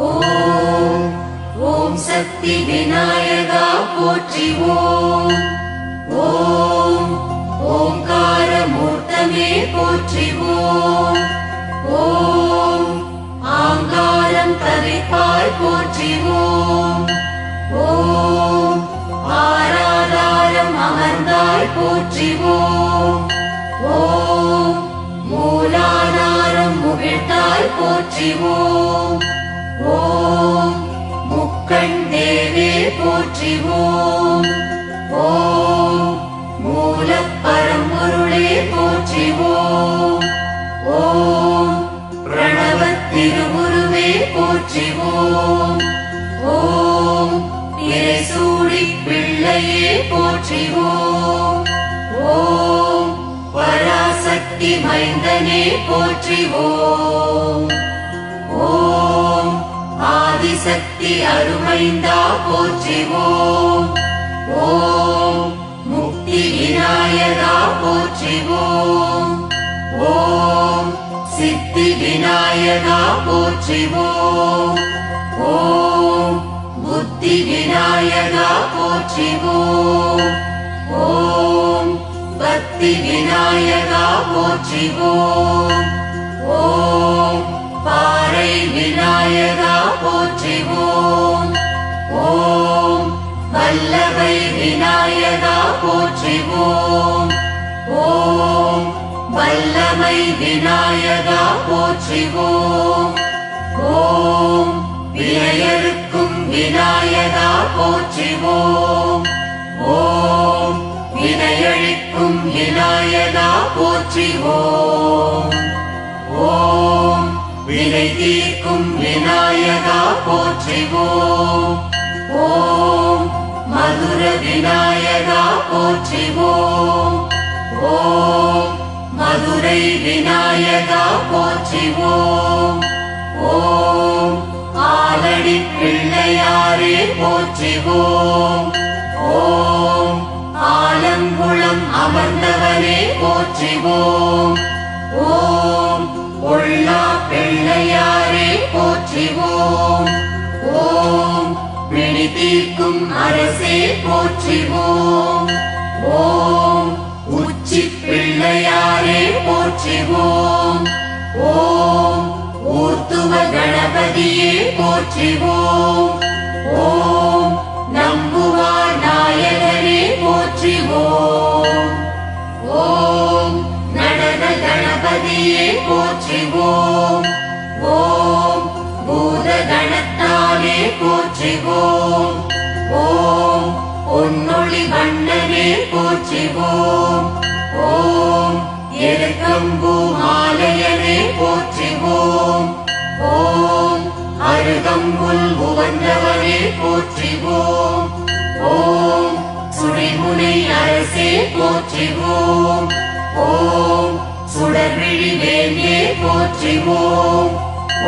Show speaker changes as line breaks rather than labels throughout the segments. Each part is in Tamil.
ஓம் ஓம் சக்தி விநாயகா போற்றிவோம் ஓம். ஓம் ஓங்கார மூர்த்தமே போற்றிவோம் ஓம். ஆங்காரம் தவிப்பாய் போற்றிவோம் ஓம். ஆராதாரம் அமர்ந்தாய் போற்றிவோம் ஓம் போற்றிவோம். ஓம். முக்கண் தேவே போற்றிவோம். ஓம். மூலப்பரம்பொருளே போற்றிவோம். ஓம். ஓம் பிரணவத் திருவுருவே போற்றி ஓம். இறை சூடி பிள்ளையே போற்றிவோம். சக்தி மைந்தனே போற்றிவோம் ஓம் ஆதிசக்தி அருமைந்தா போற்றிவோம் ஓம் முக்தி விநாயகா போற்றிவோம் ஓம் சித்தி விநாயகா போற்றிவோம் ஓம் புத்தி விநாயகா போற்றிவோம் ஓம் சக்தி விநாயகா போற்றிவோம் ஓம் பாறை விநாயகா போற்றிவோம் ஓம் வல்லவை விநாயகா போற்றிவோம் ஓம் ஓம் வல்லமை விநாயகா போற்றிவோம் ஓம் ஓம் விநாயகா போற்றிவோம் போற்றிவோம். ஓம். வினை தீர்க்கும் விநாயகா போற்றிவோம். ஓம். மதுர விநாயகா போற்றிவோம். ஓம். மதுரை விநாயகா போற்றிவோம். ஓம். ஆலடி பிள்ளையாரே போற்றிவோம். ஓம். அமர்ந்தவனே போற்றிவோம். ஓம் பொல்லா பிள்ளையாரே போற்றிவோம். ஓம் ஓம் பிணி தீர்க்கும் அரசே போற்றிவோம். ஓம் உச்சி பிள்ளையாரே போற்றிவோம். ஓம் ஊர்த்துவ கணபதியே போற்றிவோம். ஓம் நம்புவார் நாயகரே போற்றிவோம். கணபதியே போற்றி ஓம் ஓம் பூத கணத்தாலே போற்றி ஓம் பொன்னொழி வண்ணனே போற்றி ஓம் எருக்கம்பூ மாலையனே போற்றி ஓம் அருகம்புல் உவந்தவனே போற்றி ஓம் சுடிமுனை அரசே போற்றி ஓம் ஓம் சுடர்விழி வேண்டே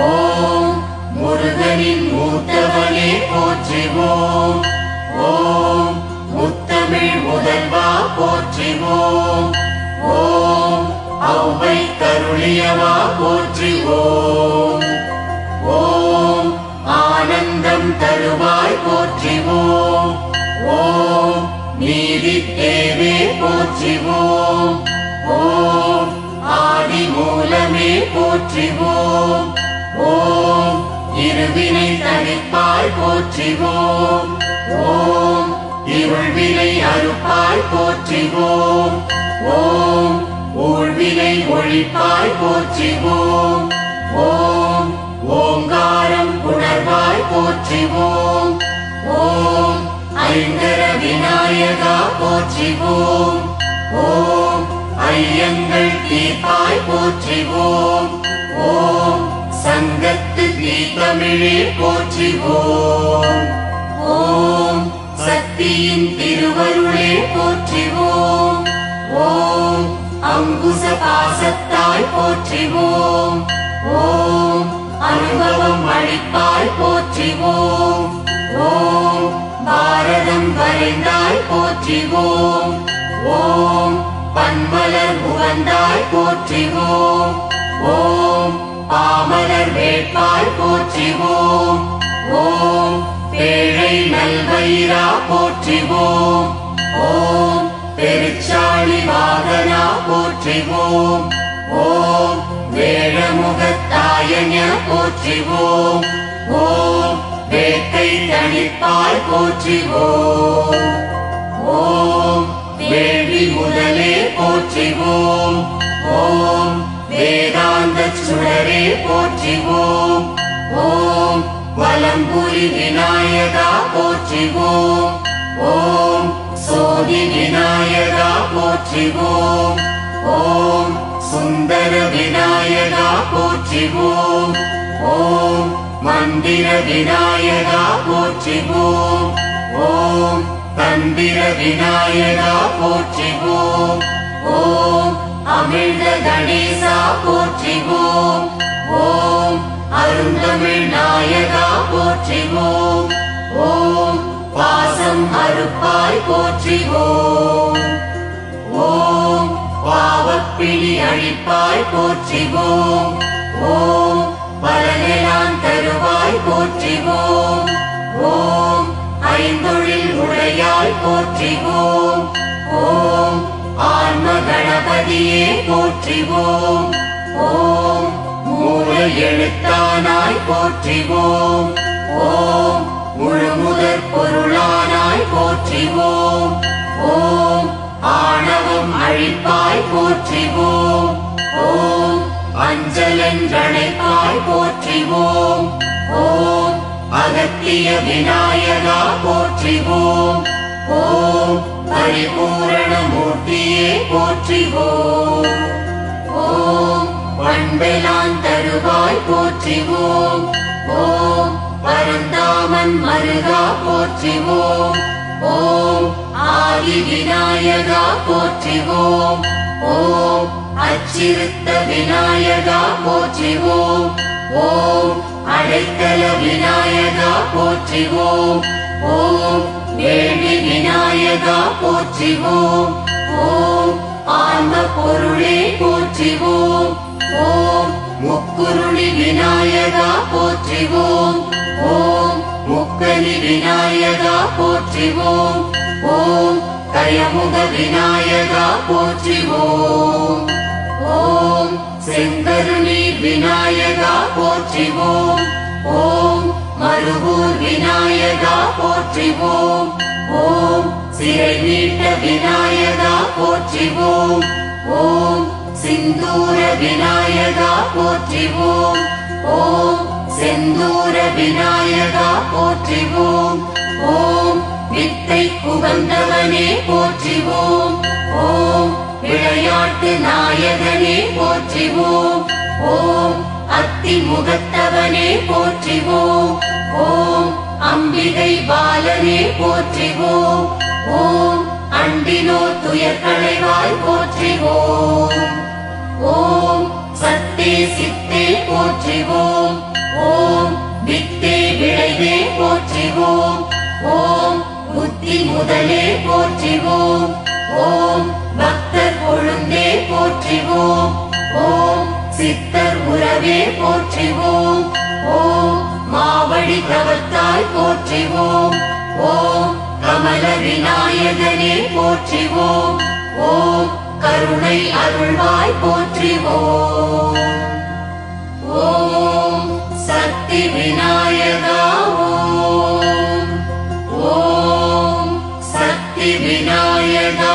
ஓம் முருகனின் மூத்தவனே போற்றி ஓம் முத்தமிழ் முதல்வா போற்றி ஓம் ஓம் கருளியவா போற்றி ஓம் ஆனந்தம் தருவாய் போற்றி ஓம் நீதி தேவே போற்றி மூலமே போற்றி ஓம் இருவினை தணிப்பாய் போற்றி ஓம் இருள்வினை அறுப்பாய் போற்றி ஓம் ஊழ்வினை ஒழிப்பாய் போற்றி ஓம் ஓங்காரம் உணர்வாய் போற்றி ஓம் ஐங்கர விநாயகா போற்றி ஓம் ஐயங்கள் தீபா போற்றிவோம். ஓம். சங்கத்து நீ தமிழே போற்றிவோம். ஓம். சக்தியின் திருவருளே போற்றிவோம். ஓம். அங்குச பாசத்தாய் போற்றிவோம். ஓம். அனுபவம் அளிப்பாய் போற்றிவோம். ஓம். பாரதம் வரைந்தாய் போற்றிவோம். ஓம். பன்மலர் உகந்தாய் போற்றிவோம். ஓம் பாமலர் வேட்பாய் போற்றிவோம். ஓம் பேழை நல்வயிரா போற்றிவோம். ஓம் பெருச்சாளி வாகனா போற்றிவோம். ஓம் வேழமுகத்தாயன போற்றிவோம். ஓம் வேட்டை தனிப்பாய் போற்றிவோம். ஓம் வேள்வி முதலே போற்றிவோம். ஓம் வேதாந்த சுடரே போற்றிவோம். ஓம் வலம்புரி விநாயகா போற்றிவோம். ஓம் சோதி விநாயகா போற்றிவோம். ஓம் சுந்தர விநாயகா போற்றிவோம். ஓம் மந்திர விநாயகா போற்றிவோம். ஓம் தந்திர விநாயகா போற்றிவோம் ஓம் அமிழ்த கணேசா போற்றிவோம் ஓம் அருந்தமிழ் நாயகா போற்றிவோம் ஓம் பாசம் அறுப்பாய் போற்றிவோம் ஓம் பாவப்பிழி அழிப்பாய் போற்றிவோம் ஓம் பலனெல்லாம் தருவாய் போற்றிவோம் ஓம் ஐந்தொழில் உடையாய் போற்றிவோம். ஓம் ஆன்ம கணபதியே போற்றிவோம். ஓம் மூல எழுத்தானாய் போற்றிவோம். ஓம் முழுமுதற் பொருளானாய் போற்றிவோம். ஓம் ஆணவம் அழிப்பாய் போற்றிவோம். ஓம் அஞ்சலென்றணைப்பாய் போற்றிவோம். ஓம் அகத்திய விநாயகா போற்றிவோம் ஓம். பரிபூரண மூர்த்தியே போற்றிவோம் ஓம். பண்பெலான் தருவாய் போற்றிவோம் ஓம். பரந்தாமன் மருகா போற்றிவோம் ஓம். ஆதி விநாயகா போற்றிவோம் ஓம். அச்சிருத்த விநாயகா போற்றிவோம் ஓம் அடைத்தல விநாயகா போற்றிவோம். ஓம் வேள்வி விநாயகா போற்றிவோம். ஓம் ஆன்ம பொருளே போற்றிவோம். ஓம் முக்குருளி விநாயகா போற்றிவோம். ஓம் முக்கலி விநாயகா போற்றிவோம். ஓம் கயமுக விநாயகா போற்றிவோம். ஓம் செங்கருணி விநாயக போற்றிவோம். ஓம் மருகூர் விநாயகா போற்றிவோம். ஓம் சிறை மீட்ட விநாயகா போற்றிவோம். ஓம் சிந்தூர விநாயகா போற்றிவோம். ஓம் செந்தூர விநாயகா போற்றிவோம். ஓம் வித்தை புகந்தவனே போற்றிவோம். ஓம் விளையாட்டு நாயகனே போற்றிவோம். ஓம் அத்தி முகத்தவனே போற்றிவோம். ஓம் அம்பிகை பாலனே போற்றிவோம். ஓம் அண்டினோ துயர்களைவாய் போற்றிவோம். ஓம் சத்தே சித்தே போற்றிவோம். ஓம் வித்தே விளைவே போற்றிவோம். ஓம் புத்தி முதலே போற்றிவோம். ஓம் பக்தர் கொழுந்தே போற்றிவோம். ஓம் சித்தர் உறவே போற்றிவோம். ஓம் மாவடி தவத்தாய் போற்றிவோம். ஓம் கமல விநாயகனே போற்றிவோம். ஓம் கருணை அருள்வாய் போற்றிவோம். ஓம் சக்தி விநாயகா ஓம் ஓம் சக்தி விநாயகா ஓம். ஓம் சக்தி விநாயகா